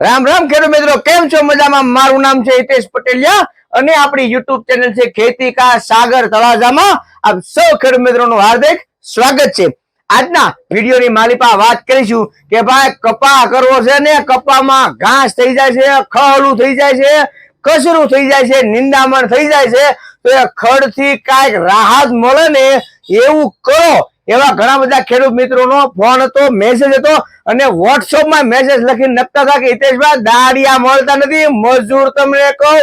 રામ રામ ખેડૂત મિત્રો, કેમ છો? મજામાં? મારું નામ છે હિતેશ પટેલિયા અને આપણી યુટ્યુબ ચેનલ છે ખેતી કા સાગર તળાજામાં આપ સૌ ખેડૂત મિત્રોનું હાર્દિક સ્વાગત છે. આજના વિડીયોની માલિપા વાત કરીશું કે ભાઈ કપા કરવો છે ને કપામાં ઘાસ થઈ જાય છે, ખળું થઈ જાય છે, કચરું થઈ જાય છે, નિંદામણ થઈ જાય છે, તો એ ખડથી કાંઈક રાહત મળે ને એવું કરો. એવા ઘણા બધા ખેડૂત મિત્રોનો ફોન હતો મેસેજ હતો અને વોટ્સઅપમાં મેસેજ લખીને નખતા હતા કે હિતેશભાઈ, દાડિયા મળતા નથી, મજૂર તમને કહું,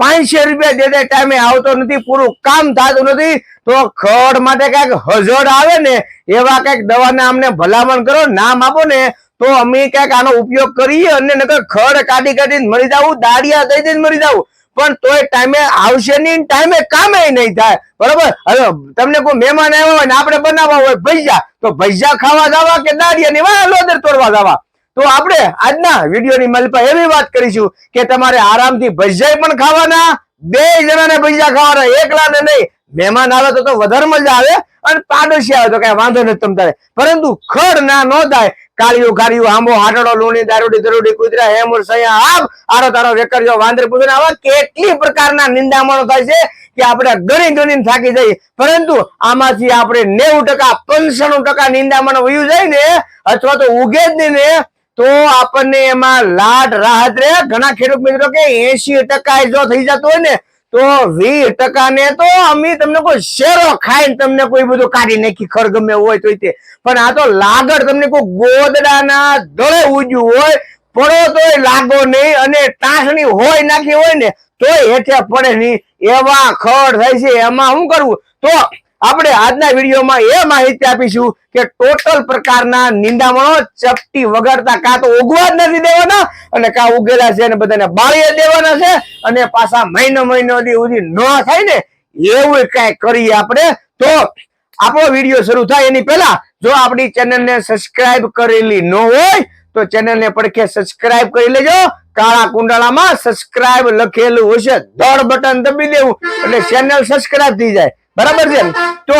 પાંચસો રૂપિયા જે તે ટાઈમે આવતો નથી, પૂરું કામ થતું નથી, તો ખડ માટે કંઈક હજોડ આવે ને એવા કંઈક દવાના અમને ભલામણ કરો, નામ આપો ને, તો અમે કંઈક આનો ઉપયોગ કરીએ અને નકર ખડ કાઢી કાઢીને મરી જવું દાડિયા દઈ દઈને મરી જાવું પણ તોય ટાઈમે આવશે નહીં ટાઈમે કામે નહીં થાય. બરોબર? હવે તમને કોઈ મહેમાન આવ્યા હોય ને આપણે બનાવવા હોય ભજીયા, તો ભજીયા ખાવા જવા કે દાડિયા ની વાહ, લોદર તોડવા જવા? તો આપણે આજના વિડીયોની મલપા એવી વાત કરીશું કે તમારે આરામથી ભજીયા પણ ખાવાના, બે જણાને ભજીયા ખાવાના, એકલાને નહીં. મહેમાન આવે તો વધારે મજા આવે અને પાડોશી આવે તો કઈ વાંધો નથી તમ પરંતુ ખડ ના નો થાય. કાળિયું કાળિયું આંબો, હાટડો, લુણી, દારૂડી દરોડી કુતરા, હેમુર, સયા આપ આરો તારો વેકરજો વાંદર પૂછે આવા કેટલી પ્રકારના નિંદામણો થાય છે કે આપણે ગણી ગણીને થાકી જઈએ. પરંતુ આમાંથી આપણે નેવું ટકા, પંચાણું ટકા નિંદામણો વયું જાય ને અથવા તો ઉગે જ નહીં ને, તો આપણને એમાં લાટ રાહત રહે. ઘણા ખેડૂત મિત્રો કે એસી ટકા જો થઈ જતો હોય ને તો વીસ ટકા ને તો અમે તમને કોઈ શેરો ખાઈને તમને કોઈ બધું કાઢી નાખી ખર ગમે હોય તો તે. પણ આ તો લાગડ તમને કોઈ ગોદડાના દળે ઉજ્યું હોય, પડો તોય લાગો નહીં અને ટાસણી હોય, નાખી હોય ને, તોય હેઠે પડે નહીં. એવા ખડ થાય છે. એમાં શું કરવું તો આપણે આજના વિડીયોમાં એ માહિતી આપીશું કે ટોટલ પ્રકારના નિંદામણો ચપટી વગાડતા કાં તો ઉગવા જ નથી દેવાના અને કાં ઉગેલા છે અને બધાને બાળીએ દેવાના છે અને પાછા મહિનો મહિનો સુધી ન થાય ને એવું કઈ કરીએ આપણે તો આપણો વીડિયો શરૂ થાય એની પહેલા જો આપણી ચેનલને સબસ્ક્રાઇબ કરેલી ન હોય તો ચેનલને પડખે સબસ્ક્રાઇબ કરી લેજો. કાળા કુંડાળામાં સબસ્ક્રાઇબ લખેલું હશે. દોડ બટન દબી દેવું એટલે ચેનલ સબસ્ક્રાઇબ થઈ જાય. બરાબર છે? તો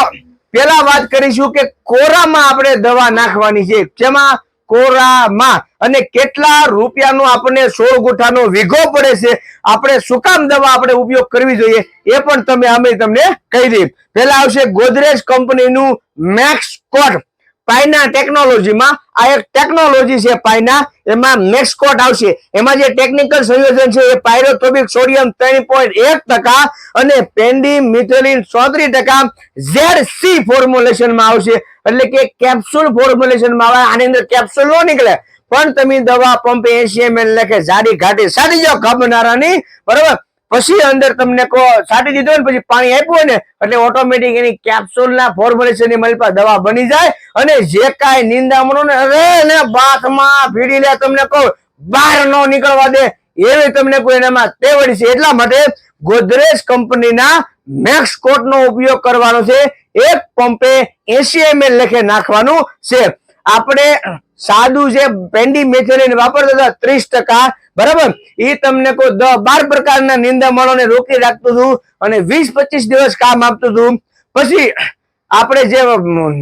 પેલા વાત કરીશું કે કોરામાં આપણે દવા નાખવાની છે. જેમાં કોરામાં અને કેટલા રૂપિયાનો આપણને સોળ ગુઠાનો વીઘો પડે છે આપણે શું કામ દવા આપણે ઉપયોગ કરવી જોઈએ એ પણ તમે અમે તમને કહી દઈએ. પેલા આવશે ગોદરેજ કંપનીનું મેક્સ કોટ. પાયના ટેકનોલોજીમાં આ એક ટેકનોલોજી છે પાયના એમાં મેક્સકોટ આવશે. એમાં જે ટેકનિકલ સંયોજન છે એ પાયરોટોપિક સોડિયમ ત્રણ પોઈન્ટ એક ટકા અને પેન્ડી મિથેલિન ચોત્રીસ ટકા ઝેડ સી ફોર્મ્યુલેશનમાં આવશે. એટલે કે કેપ્સ્યુલ ફોર્મ્યુલેશનમાં આવે, આની અંદર કેપ્સ્યુલ નો નીકળે. પણ તમે દવા, પંપ એસી લખે, જાડી ઘાટી સાડી જાઓ ખબનારાની બરોબર? પછી અંદર તમને કહો, છાંટી દીધો ને પછી પાણી આપ્યું ને, એટલે ઓટોમેટિક એની કેપ્સુલ ના ફોર્મ્યુલેશન દવા બની જાય. અને જે કાંઈ નિંદામણો ને, અરે ને બાથમાં ભીડી લે, તમને કહો, બહાર નો નીકળવા દે. એવી તમને કોઈ એનામાં તેવડી છે. એટલા માટે ગોદરેજ કંપનીના મેક્સ કોટ નો ઉપયોગ કરવાનો છે. એક પંપે એસી એમએલ લખે નાખવાનું છે. આપણે સાદું જે પેન્ડી મેથેલિન વાપરતા હતા, ત્રીસ ટકા, બરાબર? એ તમને કોઈ દસ બાર પ્રકારના નિંદામણોને રોકી રાખતું હતું અને વીસ પચીસ દિવસ કામ આપતું હતું. પછી આપણે જે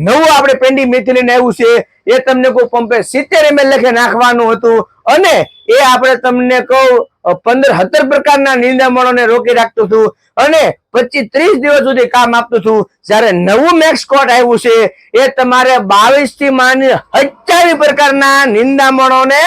નવું આપણે પેન્ડી મેથિલિન આવ્યું છે, એ તમને કહું પંપે સિત્તેર એમએલ લખે નાખવાનું હતું. અને એ આપણે તમને કહું, પંદર સત્તર પ્રકારના નિંદામણોને રોકી રાખતું હતું. અને પચીસ ત્રીસ દિવસ સુધી કામ આપતું હતું. જ્યારે નવું મેક્સ કોટ આવ્યું છે, એ તમારે બાવીસથી માની હજારી પ્રકારના નિંદામણોને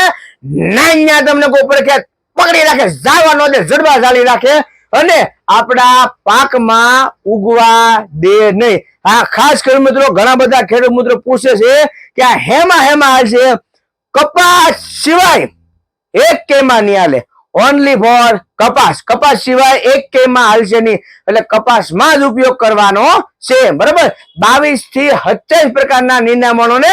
નાન્યા તમને કોઈ પ્રખ્યાત પકડી રાખે, જાવા નો દે જાળી રાખે. અને આપણા પાકમાં ઉગવા દે નહીં. આ ખાસ કરી મિત્રો, ઘણા બધા ખેડૂત મિત્રો પૂછે છે કે આ હેમાં હેમાં હાલશે કપાસ સિવાય એક કેમાં નહીં હાલે. ઓનલી ફોર કપાસ. કપાસ સિવાય એક કેમાં હાલશે નહીં. એટલે કપાસમાં જ ઉપયોગ કરવાનો છે. બરાબર? બાવીસથી સત્યાવીસ પ્રકારના નિંદામણોને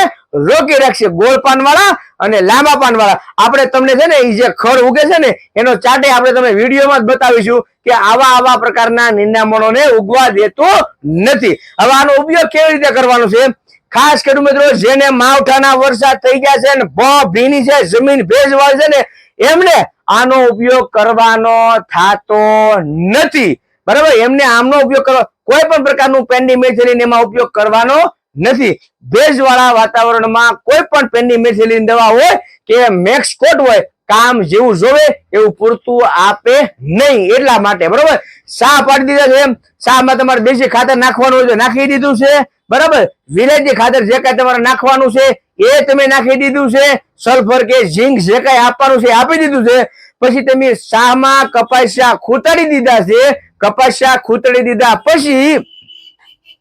રોકી રાખશે ગોળ પાન વાળા અને લાંબા પાન વાળા આપણે તમને છે ને, એ જે ખડ ઉગે છે ને, એનો ચાટે આપણે તમને વિડીયોમાં જ બતાવીશું કે આવા આવા પ્રકારના નિંદામણોને ઉગવા દેતો નથી. હવે આનો ઉપયોગ કેવી રીતે કરવાનો છે? ખાસ ખેડૂત મિત્રો, જેને માવઠાના વરસાદ થઈ ગયા છે ને ભીની છે, જમીન ભેજવાળ છે ને એમને આનો ઉપયોગ કરવાનો થાતો નથી. બરાબર? એમને આમનો ઉપયોગ કરવા કોઈ પણ પ્રકારનું પેનની મેથેલિન એમાં ઉપયોગ કરવાનો નથી. ભેજવાળા વાતાવરણમાં કોઈ પણ પેનની મેથેલિન દવા હોય કે મેક્સ કોટ હોય, કામ જેવું જોવે એવું પૂરતું આપે નહીં. એટલા માટે, બરોબર? શા પાડી દીધા છે એમ? શામાં તમારે દેશી ખાતર નાખવાનું હોય તો નાખી દીધું છે? બરાબર? વિલેજી ખાતર જે કાંઈ તમારે નાખવાનું છે, એ તમે નાખી દીધું છે સલ્ફર કે ઝીંક જે કાંઈ આપવાનું છે આપી દીધું છે. પછી તમે શાહમાં કપાસિયા ખૂંટાડી દીધા છે, કપાસિયા ખૂંટાડી દીધા પછી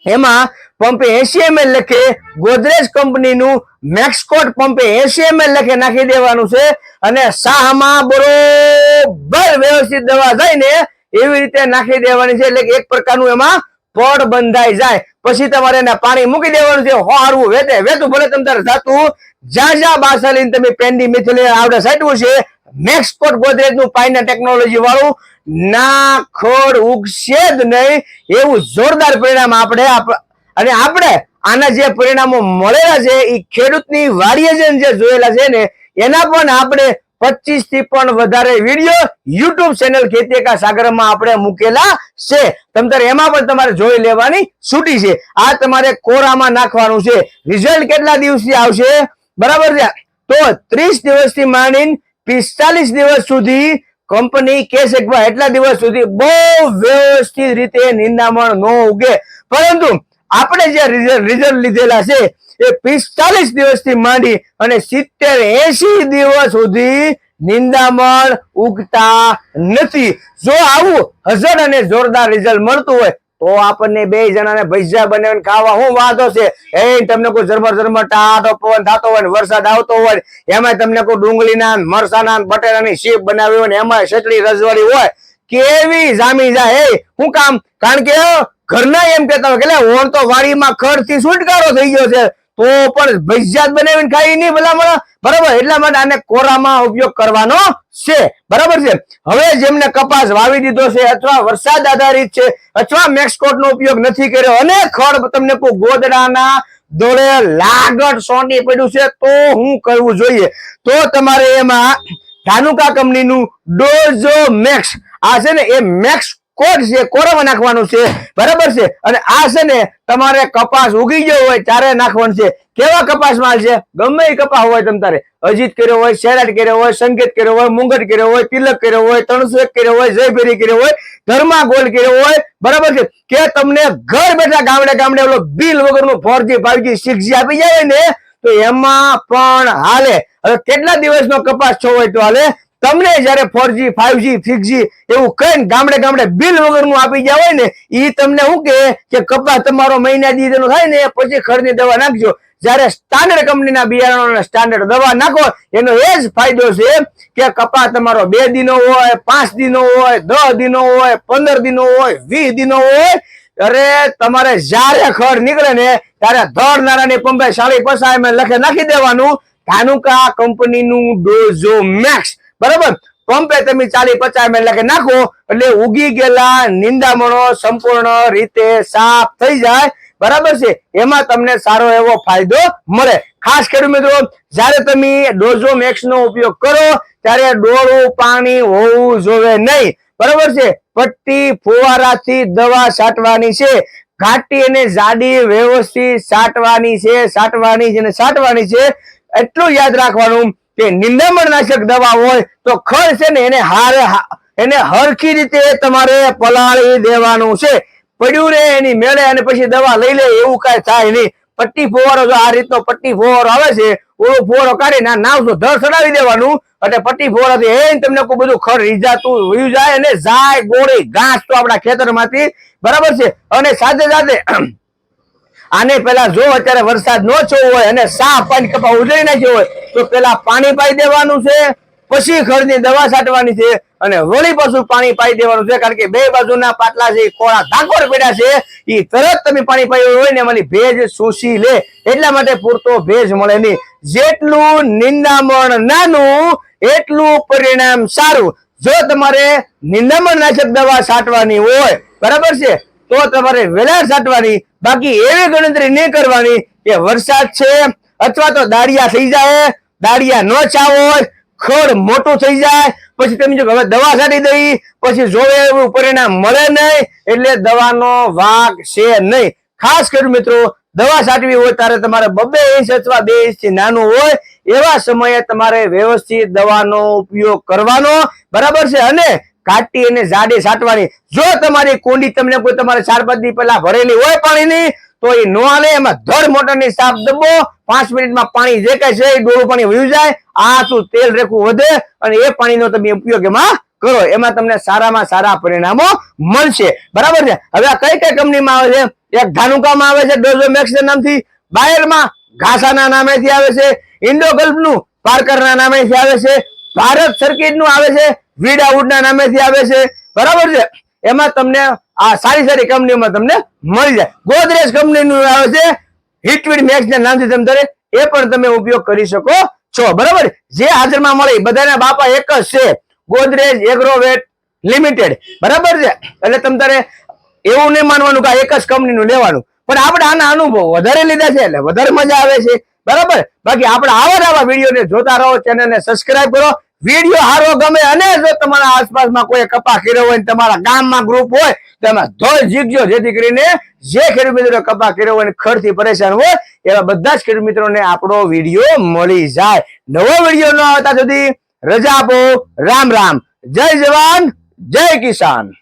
એમાં પંપે એસી એમએલ લખે, ગોદરેજ કંપનીનું મેક્સકોટ પંપે એસી એમએલ લખે નાખી દેવાનું છે. અને શાહમાં બરોબર વ્યવસ્થિત દવા જઈને એવી રીતે નાખી દેવાની છે. એટલે એક પ્રકારનું એમાં પડ બંધાઈ જાય. પછી તમારે એને પાણી મૂકી દેવાનું છે. હોહારવું વેતે વેતું ભલે તમ તારે જાતું જ્યાં જ્યાં બાસા લઈને તમે પેન્ડી મિથિલિન આવડે સાટવું છે. મેક્સપોર્ટ ગોદરેજનું પાઇના ટેકનોલોજી વાળું. ના ખોડ ઉગશે જ નહીં. એવું જોરદાર પરિણામ આપણે આપ- અને આપણે આના જે પરિણામો મળેલા છે એ ખેડૂતની વાડીએ જે જોયેલા છે ને, એના પણ આપણે પચીસથી પણ વધારે વીડિયો યુટ્યુબ ચેનલ ખેતી કા સાગરમાં આપણે મૂકેલા છે. તમ એમાં પણ તમારે જોઈ લેવાની છૂટી છે. આ તમારે કોરામાં નાખવાનું છે. રિઝલ્ટ કેટલા દિવસથી આવશે? બરાબર છે? તો ત્રીસ દિવસથી માંડીને પિસ્તાલીસ દિવસ સુધી કંપની કે ભાઈ એટલા દિવસ સુધી બહુ વ્યવસ્થિત રીતે નિંદામણ ન ઉગે. પરંતુ આપણે જે રિઝલ્ટ લીધેલા છે એ પિસ્તાલીસ દિવસથી માંડી અને સિત્તેર એસી દિવસ સુધી નિંદામણ ઉગતા નથી. જો આવું હજર અને જોરદાર રિઝલ્ટ મળતું હોય, તો આપણને બે જણાને ભજીયા બનાવીને ખાવા શું વાંધો છે? એ તમને કોઈ ઝરમર ઝરમર ટાટો પવન થતો હોય વરસાદ આવતો હોય એમાં તમને કોઈ ડુંગળીના મરસાના ને બટેટાની શીપ બનાવી હોય ને એમાં સટલી રજવાડી હોય, કેવી જામી જાય? શું કામ? કારણ કે ઘરના એમ કેતા હોય કે ઓણ તો વાડીમાં ખડથી છુટકારો થઈ ગયો છે. તો પણ ભૈજાત બનાવીને ખાઈ નહીં ભલામણ. બરાબર? એટલા માટે આને કોરામાં ઉપયોગ કરવાનો છે. બરાબર છે? હવે જેમને કપાસ વાવી દીધો છે અથવા વરસાદ આધારિત છે અથવા મેક્સકોટ નો ઉપયોગ નથી કર્યો અને ખડ તમને કોઈ ગોદડાના દોડે લાગટ સોંટી પડ્યું છે, તો હું કરવું જોઈએ. તો તમારે એમાં ધાનુકા કંપનીનું ડોઝો મેક્સ આ છે ને એ મેક્સ કોડ છે? કોરામાં નાખવાનું છે? બરાબર છે? અને આ છે ને તમારે કપાસ ઉગી ગયો હોય ત્યારે નાખવાનું છે. કેવા કપાસ માલ છે? ગમે એ કપાસ હોય તમ તારે. અજીત કર્યો હોય, શેરાટ કર્યો હોય, સંકેત કર્યો હોય, મુંગટ કર્યો હોય, તિલક કર્યો હોય ત્રણસો કર્યો હોય, જયભેરી કર્યો હોય ધર્મા ગોલ કર્યો હોય, બરાબર છે? કે તમને ઘર બેઠા ગામડે ગામડે ઓલો બિલ વગરનું ફોરજી ફાઈવજી સિક્સજી આપી જાય ને, તો એમાં પણ હાલે. હવે કેટલા દિવસનો કપાસ છો હોય તો હાલે? તમને જયારે ફોરજી ફાઈવજી સિક્સજી એવું કઈ ગામડે ગામડે બિલ વગરનું આપી ગયા હોય ને એ તમને શું કે કે કપાસ તમારો મહિના દીધેલો થાય ને, પછી ખરની દવા નાખજો. જયારે સ્ટાન્ડર્ડ કંપનીના બિયારણો સ્ટાન્ડર્ડ દવા નાખો, એનો એ જ ફાયદો છે કે કપાસ તમારો બે દિનો હોય, પાંચ દિનો હોય, દસ દિનો હોય, પંદર દિનો હોય, વીસ દિનો હોય, અરે તમારે જ્યારે ખડ નીકળે ને, ત્યારે ધડ નારાની પંપે સાડી પસાય લખે નાખી દેવાનું. ધાનુકા કંપનીનું ડોઝો મેક્સ. બરાબર? પંપે તમે ચાલી પચાસ એટલે લખે નાખો, એટલે ઉગી ગયેલા નિંદામણો સંપૂર્ણ રીતે સાફ થઈ જાય. બરાબર છે? એમાં તમને સારો એવો ફાયદો મળે. ખાસ કરી મિત્રો, જ્યારે તમે ડોઝો મેક્સ નો ઉપયોગ કરો, ત્યારે ડોળું પાણી હોવું જોવે નહીં. બરાબર છે? પટ્ટી ફુવારાથી દવા છાંટવાની છે. ઘાટી અને જાડી વ્યવસ્થિત સાટવાની છે સાટવાની છે અને સાટવાની છે. એટલું યાદ રાખવાનું કે નિંદામણનાશક દવા હોય તો ખડ ને એને હારે એને હરખી રીતે તમારે પલાળી દેવાનું છે. પડ્યું રે, એની મેળે અને પછી દવા લઈ લે, એવું કઈ થાય નહીં. પટ્ટી ફુવારો જો આ રીતનો પટ્ટી ફુવારો આવે છે ઓળો ફુવારો કાઢી ના નાવ ધર ચડાવી દેવાનું એટલે પટ્ટી ફુવારાથી એ તમને કોઈ બધું ખર રીઝાતું વયું જાય અને જાય ગોળી, ઘાસ તો આપણા ખેતરમાંથી. બરાબર છે? અને સાથે સાથે આને પેલા જો અત્યારે વરસાદ નો થયો હોય અને સાફ પાણી કપા ઉજળી નાખ્યો હોય, તો પેલા પાણી પાઈ દેવાનું છે, પછી ખડની દવા છાંટવાની છે અને વળી પાછું પાણી પાઈ દેવાનું છે, કારણ કે બે બાજુના પાટલા છે કોળા ધાકોર પડ્યા છે એ તરત તમે પાણી પાયું હોય ને એમાંની ભેજ શોષી લે. એટલા માટે પૂરતો ભેજ મળે નહીં. જેટલું નિંદામણ નાનું, એટલું પરિણામ સારું. જો તમારે નિંદામણ નાશક દવા છાંટવાની હોય, બરાબર છે? તો તમારે વેલા છાંટવાની બાકી એવી ગણતરી નહીં કરવાની કે વરસાદ છે અથવા તો દાળિયા થઈ જાય, દાળિયા ન ચાવો ખડ મોટું થઈ જાય, પછી તમે જો હવે દવા છાંટી દઈ, પછી જોવે એવું પરિણામ મળે નહીં, એટલે દવાનો વાગ છે નહીં. ખાસ કરી મિત્રો, દવા છાંટવી હોય ત્યારે તમારે બબે ઇંચ અથવા બે ઇંચ નાનું હોય, એવા સમયે તમારે વ્યવસ્થિત દવાનો ઉપયોગ કરવાનો. બરાબર છે? અને કાટી અને જાડે સાટવાની. જો તમારી કુંડી તમને કોઈ તમારે ચાર પાંચ દી ભરેલી હોય પાણીની તો એ નો આવે એમાં ધડ મોટરની સાફ દબો, પાંચ મિનિટમાં પાણી જે કઈ છે એ ડોળું પાણી વયું જાય, આ શું તેલ રેખું વધે અને એ પાણીનો તમે ઉપયોગ એમાં કરો. એમાં તમને સારામાં સારા પરિણામો મળશે. બરાબર છે? હવે આ કઈ કઈ કંપનીમાં આવે છે? એક ધાનુકામાં આવે છે, ડોઝો મેક્સ નામથી. બાયરમાં ઘાસાના નામેથી આવે છે. ઇન્ડો ગલ્ફનું પાર્કરના નામેથી આવે છે. ભારત સર્કિટનું આવે છે. વીડાવુડના નામેથી આવે છે. બરાબર છે? એમાં તમને આ સારી સારી કંપનીઓમાં તમને મળી જાય. ગોદરેજ કંપનીનું આવે છે. હિટવીડ મેક્સ ના નામથી તમે એ પણ તમે ઉપયોગ કરી શકો છો. બરાબર? જે હાજરમાં મળે બધાના બાપા એક જ છે. ગોદરેજ એગ્રોવેટ લિમિટેડ બરાબર છે? એટલે તમે તારે એવું નહીં માનવાનું કે એક જ કંપનીનું લેવાનું. પણ આપણે આના અનુભવ વધારે લીધા છે એટલે વધારે મજા આવે છે. બરાબર? બાકી આપણે આવા નવા વિડીયોને જોતા રહો, ચેનલને સબસ્ક્રાઇબ કરો. વીડિયો હારો ગમે અને જો તમારા આસપાસમાં કોઈ કપા કર્યો હોય તમારા ગામમાં ગ્રુપ હોય, તો એમાં ધોળ જીગજો જેથી કરીને જે ખેડૂત મિત્રો કપા કર્યો હોય ખડથી પરેશાન હોય, એવા બધા જ ખેડૂત મિત્રોને આપણો વીડિયો મળી જાય. નવો વીડિયો ન આવતા સુધી રજા આપો. રામ રામ. જય જવાન, જય કિસાન.